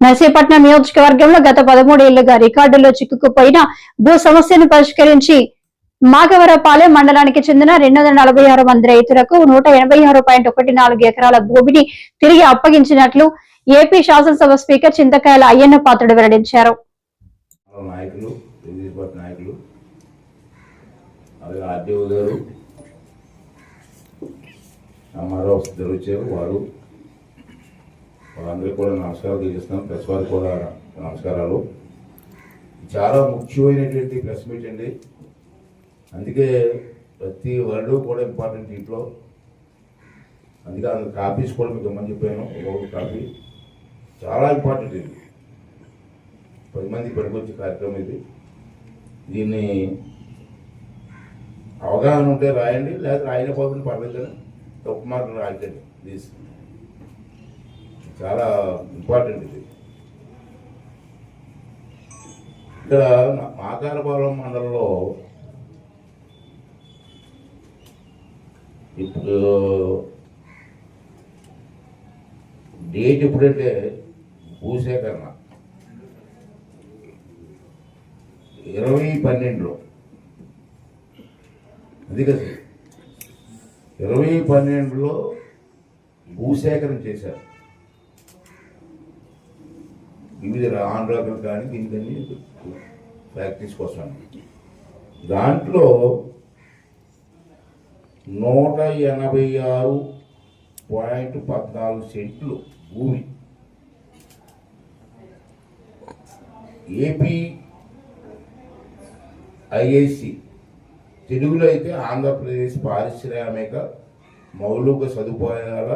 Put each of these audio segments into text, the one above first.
నర్సీపట్నం నియోజకవర్గంలో గత పదమూడేళ్ళుగా రికార్డుల్లో చిక్కుకుపోయిన భూ సమస్యను పరిష్కరించి మాగవరపాలెం మండలానికి చెందిన రెండు వందల నలభై ఆరు మంది రైతులకు నూట ఎనభై ఆరు పాయింట్ ఒకటి నాలుగు ఎకరాల భూమిని తిరిగి అప్పగించినట్లు ఏపీ శాసనసభ స్పీకర్ చింతకాయల అయ్యన్న పాత్రుడు వెల్లడించారు. నాయకులు తెలుగుదేశం పార్టీ నాయకులు అలాగే ఆర్డీఓ గారు ఎంఆర్ఓ ఇద్దరు వచ్చారు వారు వాళ్ళందరికీ కూడా నమస్కారాలు తెలియజేస్తున్నాం ప్రెస్ వారికి కూడా నమస్కారాలు. చాలా ముఖ్యమైనటువంటి ప్రెస్ మీట్ అండి. అందుకే ప్రతి వర్డ్ కూడా ఇంపార్టెంట్ ఇంట్లో అందుకే అందులో కాపీస్ కూడా మీకు ఇమ్మని చెప్పాను. ఒక్కొక్క కాపీ. చాలా ఇంపార్టెంట్ ఇది. పది మంది పనికొచ్చే కార్యక్రమం ఇది. దీన్ని అవగాహన ఉంటే రాయండి. లేదా రాయన పోతుంది పర్లేదు కానీ తప్పు మాత్రం రాయకండి. ప్లీజ్. చాలా ఇంపార్టెంట్ ఇది. ఇక్కడ మాకారపాలెం మండలంలో ఇప్పుడు డేట్ ఎప్పుడంటే భూసేకరణ. ఇరవై పన్నెండులో. అది కదా. ఇరవై పన్నెండులో భూసేకరణ చేశారు. వివిధ ఆంధ్రాలకు కానీ దీనికని ప్రాక్టీస్ కోసం. దాంట్లో నూట ఎనభై ఆరు పాయింట్ పద్నాలుగు సెంట్లు భూమి. ఏపీ ఐఐసి తెలుగులో అయితే ఆంధ్రప్రదేశ్ పారిశ్రామిక మౌలిక సదుపాయాల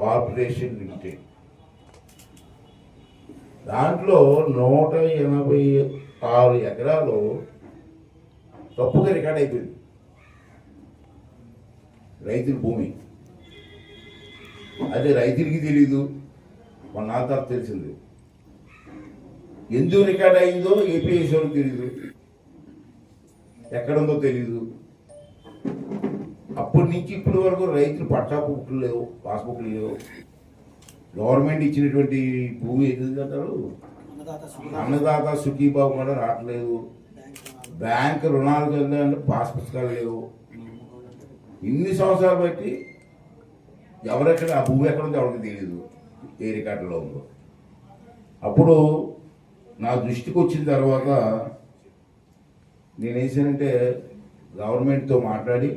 కార్పొరేషన్ లిమిటెడ్. దాంట్లో నూట ఎనభై ఆరు ఎకరాలు తప్పుగా రికార్డ్ అయిపోయింది. రైతుల భూమి. అది రైతులకి తెలీదు మన నా తర్వాత తెలిసింది. ఎందుకు రికార్డ్ అయిందో ఏపీఎస్ వాళ్ళకి తెలీదు. ఎక్కడుందో తెలీదు. అప్పటి నుంచి ఇప్పటి వరకు రైతులు పట్టా బుక్లు లేవు పాస్బుక్లు లేవు. గవర్నమెంట్ ఇచ్చినటువంటి భూమి అంటారు? అన్నదాత సుఖీబాబు కూడా రావట్లేదు. బ్యాంక్ రుణాలు అంటే పాస్ పుస్తకాలు లేవు. ఇన్ని సంవత్సరాలు బట్టి ఎవరెక్కడ ఆ భూమి ఎక్కడ ఉందో ఎవరికి తెలియదు ఏ రికార్డులో ఉందో. అప్పుడు నా దృష్టికి వచ్చిన తర్వాత నేను వేసానంటే గవర్నమెంట్తో మాట్లాడి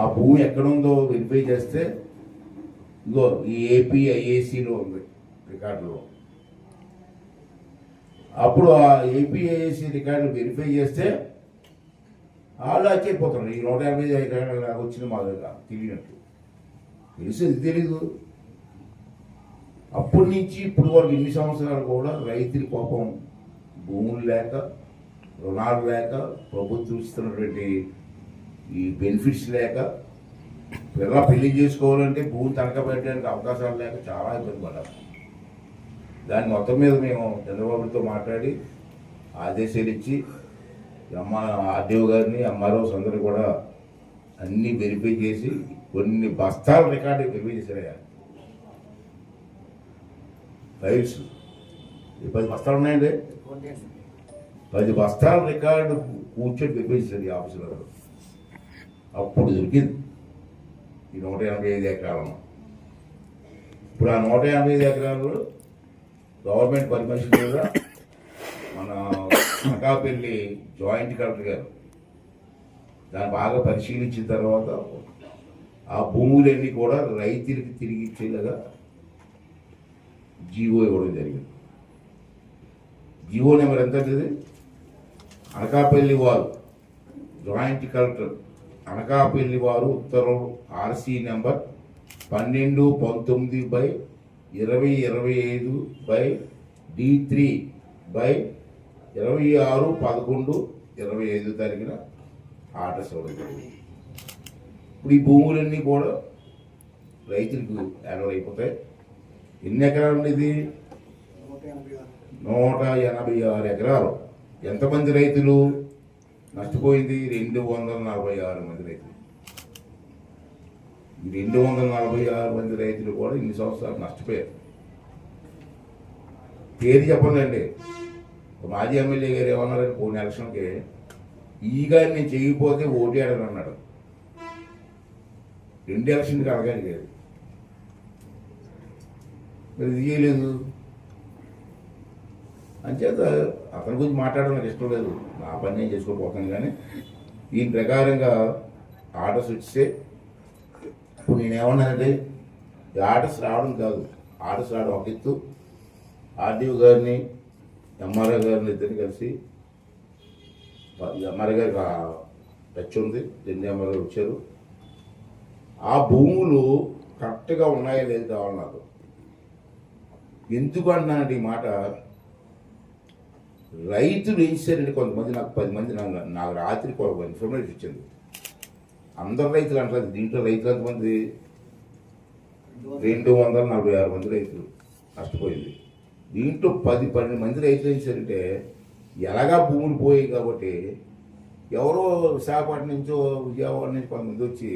ఆ భూమి ఎక్కడుందో వెరిఫై చేస్తే ఇగో ఈ ఏపీ ఐఏసీలో ఉంది రికార్డులో. అప్పుడు ఆ ఏపీఐఏసీ రికార్డు వెరిఫై చేస్తే వాళ్ళు ఆశ్చర్యపోతున్నారు ఈ నూట యాభై ఎకరాలు నాకు వచ్చింది మా దగ్గర తెలియనట్టు. తెలుసు తెలీదు. అప్పటి నుంచి ఇప్పుడు వరకు ఇన్ని సంవత్సరాలు కూడా రైతుల కోపం భూములు లేక రుణాలు లేక ప్రభుత్వం ఇస్తున్నటువంటి ఈ బెనిఫిట్స్ లేక పిల్ల పెళ్ళి చేసుకోవాలంటే భూమి తనక పెట్టడానికి అవకాశాలు లేక చాలా ఇబ్బంది పడ్డారు దాని మొత్తం మీద మేము చంద్రబాబుతో మాట్లాడి ఆదేశాలు ఇచ్చి అమ్మ ఆర్డీఓ గారిని ఎంఆర్ఓస్ అందరూ కూడా అన్నీ వెరిఫై చేసి కొన్ని బస్తాల రికార్డు వెరిఫై చేశారయ్యా. ఫైల్స్. పది బస్తాలు ఉన్నాయండి? పది బస్తాల రికార్డు కూర్చొని వెరిఫై చేశారు ఈ ఆఫీసులో. అప్పుడు దొరికింది. ఈ నూట ఎనభై ఐదు ఎకరాలను ఇప్పుడు ఆ నూట ఎనభై ఐదు ఎకరాలు గవర్నమెంట్ పర్మిషన్ మీద మన అనకాపల్లి జాయింట్ కలెక్టర్ గారు దాన్ని బాగా పరిశీలించిన తర్వాత ఆ భూములన్నీ కూడా రైతులకి తిరిగి ఇచ్చేలాగా జీవో ఇవ్వడం జరిగింది. జీవో నెంబర్ ఎంత అనకాపల్లి వారు జాయింట్ కలెక్టర్. అనకాపల్లి వారు ఉత్తర్వులు ఆర్సీ నెంబర్ పన్నెండు పంతొమ్మిది బై ఇరవై ఇరవై ఐదు బై డి త్రీ బై ఇరవై ఆరు పదకొండు ఇరవై ఐదు తారీఖున ఆర్డర్స్ ఇవ్వడం జరిగింది ఇప్పుడు ఈ భూములన్నీ కూడా రైతులకు యాన్యువల్ అయిపోతాయి. ఎన్ని ఎకరాలు ఉంది ఇది? నూట ఎనభై ఆరు ఎకరాలు. ఎంతమంది రైతులు? నష్టపోయింది రెండు వందల నలభై ఆరు మంది రైతులు. ఈ రెండు వందల నలభై ఆరు మంది రైతులు కూడా ఇన్ని సంవత్సరాలు నష్టపోయారు. తేదీ చెప్పండి మాజీ ఎమ్మెల్యే గారు ఏమన్నారంటే పోయిన ఎలక్షన్కి ఈ గారు నేను చేయకపోతే ఓటేయడని అన్నాడు రెండు ఎలక్షన్కి అడగాలి గారు. మరి ఇది చేయలేదు. అంచేత అతని గురించి మాట్లాడడం నాకు ఇష్టం లేదు. నా పని నేను చేసుకోపోతాను కానీ ఈ ప్రకారంగా ఆర్డర్స్ ఇస్తే ఇప్పుడు నేనేమన్నానంటే ఈ ఆర్డర్స్ రావడం కాదు. ఆర్డర్స్ రావడం ఒక ఎత్తు. ఆర్డీఓ గారిని ఎంఆర్ఓ గారిని ఇద్దరిని కలిసి ఎంఆర్ఓ గారికి టచ్ ఉంది. రెండు ఎంఆర్ఓ వచ్చారు. ఆ భూములు కరెక్ట్గా ఉన్నాయో లేదు కావాలి నాకు. ఎందుకు అంటున్నానంటే ఈ మాట రైతులు ఏం చేశారండి కొంతమంది నాకు పది మంది నాకు నాకు రాత్రి ఒక ఇన్ఫర్మేషన్ ఇచ్చింది అందరు రైతులు అంటారు దీంట్లో రైతులు ఎంతమంది? రెండు వందల నలభై ఆరు మంది రైతులు నష్టపోయింది. దీంట్లో పది పన్నెండు మంది రైతులు ఏం చేశారంటే ఎలాగా భూములు పోయాయి కాబట్టి ఎవరో విశాఖపట్నం నుంచో విజయవాడ నుంచి కొంతమంది వచ్చి